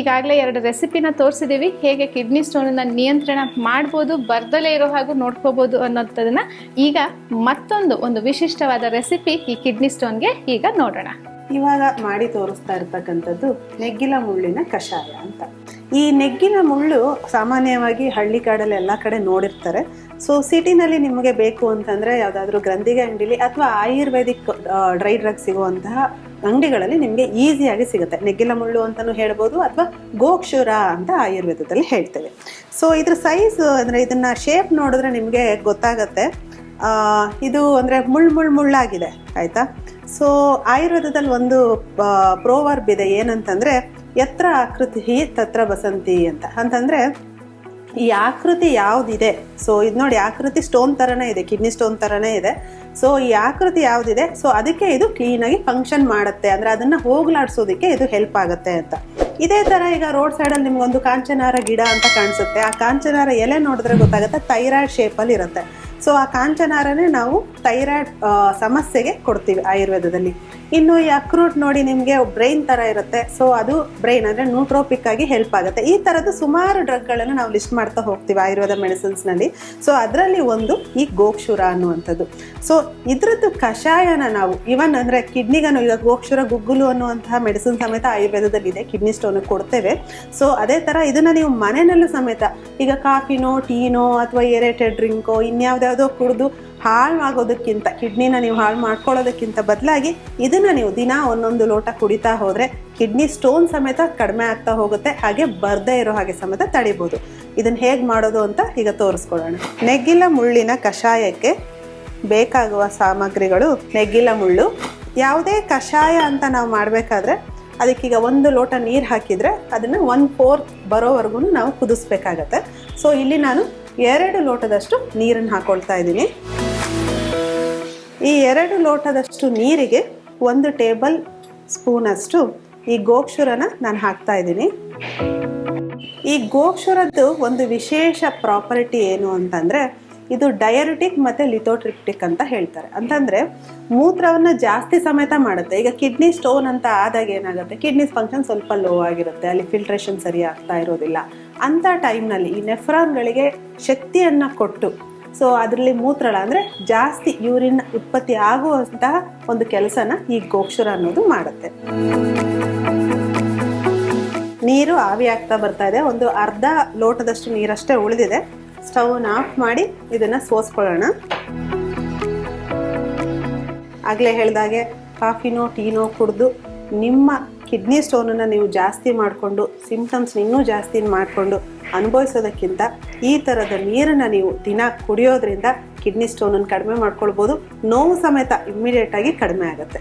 ಈಗಾಗಲೇ ಎರಡು ರೆಸಿಪಿನ ತೋರಿಸಿದ್ದೀವಿ ಹೇಗೆ ಕಿಡ್ನಿ ಸ್ಟೋನನ್ನು ನಿಯಂತ್ರಣ ಮಾಡ್ಬೋದು, ಬರ್ದಲೇ ಇರೋ ಹಾಗೂ ನೋಡ್ಕೋಬೋದು ಅನ್ನೋಂಥದ್ದನ್ನು ಈಗ ಮತ್ತೊಂದು ಒಂದು ವಿಶಿಷ್ಟವಾದ ರೆಸಿಪಿ ಈ ಕಿಡ್ನಿ ಸ್ಟೋನ್ಗೆ ಈಗ ನೋಡೋಣ. ಇವಾಗ ಮಾಡಿ ತೋರಿಸ್ತಾ ಇರ್ತಕ್ಕಂಥದ್ದು ನೆಗ್ಗಿಲ ಮುಳ್ಳಿನ ಕಷಾಯ ಅಂತ. ಈ ನೆಗ್ಗಿನ ಮುಳ್ಳು ಸಾಮಾನ್ಯವಾಗಿ ಹಳ್ಳಿ ಕಾಡಲ್ಲಿ ಎಲ್ಲ ಕಡೆ ನೋಡಿರ್ತಾರೆ. ಸೊ ಸಿಟಿನಲ್ಲಿ ನಿಮಗೆ ಬೇಕು ಅಂತಂದರೆ ಯಾವುದಾದ್ರೂ ಗ್ರಂಥಿಗೆ ಅಂಗಡಿಲಿ ಅಥವಾ ಆಯುರ್ವೇದಿಕ್ ಡ್ರೈ ಡ್ರಗ್ ಸಿಗುವಂತಹ ಅಂಗಡಿಗಳಲ್ಲಿ ನಿಮಗೆ ಈಸಿಯಾಗಿ ಸಿಗುತ್ತೆ. ನೆಗ್ಗಿಲ ಮುಳ್ಳು ಅಂತಲೂ ಹೇಳ್ಬೋದು ಅಥವಾ ಗೋಕ್ಷುರ ಅಂತ ಆಯುರ್ವೇದದಲ್ಲಿ ಹೇಳ್ತೇವೆ. ಸೊ ಇದ್ರ ಸೈಜ್ ಅಂದರೆ ಇದನ್ನು ಶೇಪ್ ನೋಡಿದ್ರೆ ನಿಮಗೆ ಗೊತ್ತಾಗತ್ತೆ. ಇದು ಅಂದರೆ ಮುಳ್ಳು ಮುಳ್ಳು ಮುಳ್ಳಾಗಿದೆ, ಆಯಿತಾ? ಸೊ ಆಯುರ್ವೇದದಲ್ಲಿ ಒಂದು ಪ್ರೋವರ್ಬ್ ಇದೆ ಏನಂತಂದರೆ ಎತ್ರ ಆಕೃತಿ ತತ್ರ ಬಸಂತಿ ಅಂತ. ಅಂತಂದರೆ ಈ ಆಕೃತಿ ಯಾವುದಿದೆ? ಸೊ ಇದು ನೋಡಿ, ಆಕೃತಿ ಸ್ಟೋನ್ ಥರನೇ ಇದೆ ಕಿಡ್ನಿ ಸ್ಟೋನ್ ಥರನೇ ಇದೆ. ಸೊ ಈ ಆಕೃತಿ ಯಾವುದಿದೆ? ಸೊ ಅದಕ್ಕೆ ಇದು ಕ್ಲೀನಾಗಿ ಫಂಕ್ಷನ್ ಮಾಡುತ್ತೆ. ಅಂದರೆ ಅದನ್ನು ಹೋಗ್ಲಾಡ್ಸೋದಕ್ಕೆ ಇದು ಹೆಲ್ಪ್ ಆಗುತ್ತೆ ಅಂತ. ಇದೇ ಥರ ಈಗ ರೋಡ್ ಸೈಡಲ್ಲಿ ನಿಮ್ಗೊಂದು ಕಾಂಚನಾರ ಗಿಡ ಅಂತ ಕಾಣಿಸುತ್ತೆ. ಆ ಕಾಂಚನಾರ ಎಲೆ ನೋಡಿದ್ರೆ ಗೊತ್ತಾಗುತ್ತೆ ಥೈರಾಯ್ಡ್ ಶೇಪಲ್ಲಿ ಇರುತ್ತೆ. ಸೊ ಆ ಕಾಂಚನಾರನೇ ನಾವು ಥೈರಾಯ್ಡ್ ಸಮಸ್ಯೆಗೆ ಕೊಡ್ತೀವಿ ಆಯುರ್ವೇದದಲ್ಲಿ. ಇನ್ನು ಈ ಅಕ್ರೂಟ್ ನೋಡಿ ನಿಮಗೆ ಬ್ರೈನ್ ಥರ ಇರುತ್ತೆ. ಸೊ ಅದು ಬ್ರೈನ್ ಅಂದರೆ ನ್ಯೂಟ್ರೋಪಿಕ್ ಆಗಿ ಹೆಲ್ಪ್ ಆಗುತ್ತೆ. ಈ ಥರದ್ದು ಸುಮಾರು ಡ್ರಗ್ಗಳನ್ನು ನಾವು ಲಿಸ್ಟ್ ಮಾಡ್ತಾ ಹೋಗ್ತೀವಿ ಆಯುರ್ವೇದ ಮೆಡಿಸಿನ್ಸ್ನಲ್ಲಿ ಸೊ ಅದರಲ್ಲಿ ಒಂದು ಈ ಗೋಕ್ಷುರ ಅನ್ನುವಂಥದ್ದು. ಸೊ ಇದ್ರದ್ದು ಕಷಾಯನ ನಾವು ಇವನ್ ಅಂದರೆ ಕಿಡ್ನಿಗನು ಇವಾಗ ಗೋಕ್ಷುರ, ಗುಗ್ಗುಲು ಅನ್ನುವಂತಹ ಮೆಡಿಸಿನ್ ಸಮೇತ ಆಯುರ್ವೇದದಲ್ಲಿ ಇದೆ. ಕಿಡ್ನಿ ಸ್ಟೋನ್ ಕೊಡ್ತೇವೆ. ಸೊ ಅದೇ ಥರ ಇದನ್ನು ನೀವು ಮನೆಯಲ್ಲೂ ಸಮೇತ, ಈಗ ಕಾಫಿನೋ, ಟೀನೋ, ಅಥವಾ ಏರೇಟೆಡ್ ಡ್ರಿಂಕೋ ಇನ್ಯಾವ್ದ್ಯಾವುದೋ ಕುಡಿದು ಹಾಳು ಆಗೋದಕ್ಕಿಂತ ಕಿಡ್ನಿನ ನೀವು ಹಾಳು ಮಾಡ್ಕೊಳ್ಳೋದಕ್ಕಿಂತ ಬದಲಾಗಿ ಇದನ್ನು ನೀವು ದಿನ ಒಂದೊಂದು ಲೋಟ ಕುಡಿತಾ ಹೋದರೆ ಕಿಡ್ನಿ ಸ್ಟೋನ್ ಸಮೇತ ಕಡಿಮೆ ಆಗ್ತಾ ಹೋಗುತ್ತೆ, ಹಾಗೆ ಬರ್ದೇ ಇರೋ ಹಾಗೆ ಸಮೇತ ತಡಿಬೋದು. ಇದನ್ನು ಹೇಗೆ ಮಾಡೋದು ಅಂತ ಈಗ ತೋರಿಸ್ಕೊಳ್ಳೋಣ ನೆಗ್ಗಿಲ ಮುಳ್ಳಿನ ಕಷಾಯಕ್ಕೆ ಬೇಕಾಗುವ ಸಾಮಗ್ರಿಗಳು, ನೆಗ್ಗಿಲ ಮುಳ್ಳು. ಯಾವುದೇ ಕಷಾಯ ಅಂತ ನಾವು ಮಾಡಬೇಕಾದ್ರೆ ಅದಕ್ಕೀಗ ಒಂದು ಲೋಟ ನೀರು ಹಾಕಿದರೆ ಅದನ್ನು ಒನ್ ಫೋರ್ತ್ ಬರೋವರೆಗೂ ನಾವು ಕುದಿಸ್ಬೇಕಾಗತ್ತೆ. ಸೊ ಇಲ್ಲಿ ನಾನು ಎರಡು ಲೋಟದಷ್ಟು ನೀರನ್ನು ಹಾಕೊಳ್ತಾ ಇದ್ದೀನಿ. ಈ ಎರಡು ಲೋಟದಷ್ಟು ನೀರಿಗೆ ಒಂದು ಟೇಬಲ್ ಸ್ಪೂನಷ್ಟು ಈ ಗೋಕ್ಷುರನ ನಾನು ಹಾಕ್ತಾ ಇದ್ದೀನಿ. ಈ ಗೋಕ್ಷುರದ್ದು ಒಂದು ವಿಶೇಷ ಪ್ರಾಪರ್ಟಿ ಏನು ಅಂತಂದರೆ ಇದು ಡಯರಿಟಿಕ್ ಮತ್ತು ಲಿಥೋಟ್ರಿಪ್ಟಿಕ್ ಅಂತ ಹೇಳ್ತಾರೆ. ಅಂತಂದರೆ ಮೂತ್ರವನ್ನು ಜಾಸ್ತಿ ಸಮೇತ ಮಾಡುತ್ತೆ. ಈಗ ಕಿಡ್ನಿ ಸ್ಟೋನ್ ಅಂತ ಆದಾಗ ಏನಾಗುತ್ತೆ? ಕಿಡ್ನಿ ಫಂಕ್ಷನ್ ಸ್ವಲ್ಪ ಲೋ ಆಗಿರುತ್ತೆ. ಅಲ್ಲಿ ಫಿಲ್ಟ್ರೇಷನ್ ಸರಿ ಆಗ್ತಾ ಇರೋದಿಲ್ಲ. ಅಂಥ ಟೈಮ್ನಲ್ಲಿ ಈ ನೆಫ್ರಾನ್ಗಳಿಗೆ ಶಕ್ತಿಯನ್ನು ಕೊಟ್ಟು ಸೊ ಅದರಲ್ಲಿ ಮೂತ್ರಳ ಅಂದರೆ ಜಾಸ್ತಿ ಯೂರಿನ್ ಉತ್ಪತ್ತಿ ಆಗುವಂತಹ ಒಂದು ಕೆಲಸನ ಈ ಗೋಕ್ಷರ ಅನ್ನೋದು ಮಾಡುತ್ತೆ. ನೀರು ಆವಿ ಆಗ್ತಾ ಬರ್ತಾ ಇದೆ. ಒಂದು ಅರ್ಧ ಲೋಟದಷ್ಟು ನೀರಷ್ಟೇ ಉಳಿದಿದೆ. ಸ್ಟವ್ನ ಆಫ್ ಮಾಡಿ ಇದನ್ನು ಸೋಸ್ಕೊಳ್ಳೋಣ. ಆಗಲೇ ಹೇಳಿದಾಗೆ ಕಾಫಿನೋ ಟೀನೋ ಕುಡಿದು ನಿಮ್ಮ ಕಿಡ್ನಿ ಸ್ಟೋನನ್ನು ನೀವು ಜಾಸ್ತಿ ಮಾಡಿಕೊಂಡು ಸಿಂಪ್ಟಮ್ಸ್ ಇನ್ನೂ ಜಾಸ್ತಿ ಮಾಡಿಕೊಂಡು ಅನುಭವಿಸೋದಕ್ಕಿಂತ ಈ ಥರದ ನೀರನ್ನು ನೀವು ದಿನ ಕುಡಿಯೋದ್ರಿಂದ ಕಿಡ್ನಿ ಸ್ಟೋನನ್ನು ಕಡಿಮೆ ಮಾಡ್ಕೊಳ್ಬೋದು. ನೋವು ಸಮೇತ ಇಮ್ಮಿಡಿಯೇಟಾಗಿ ಕಡಿಮೆ ಆಗುತ್ತೆ.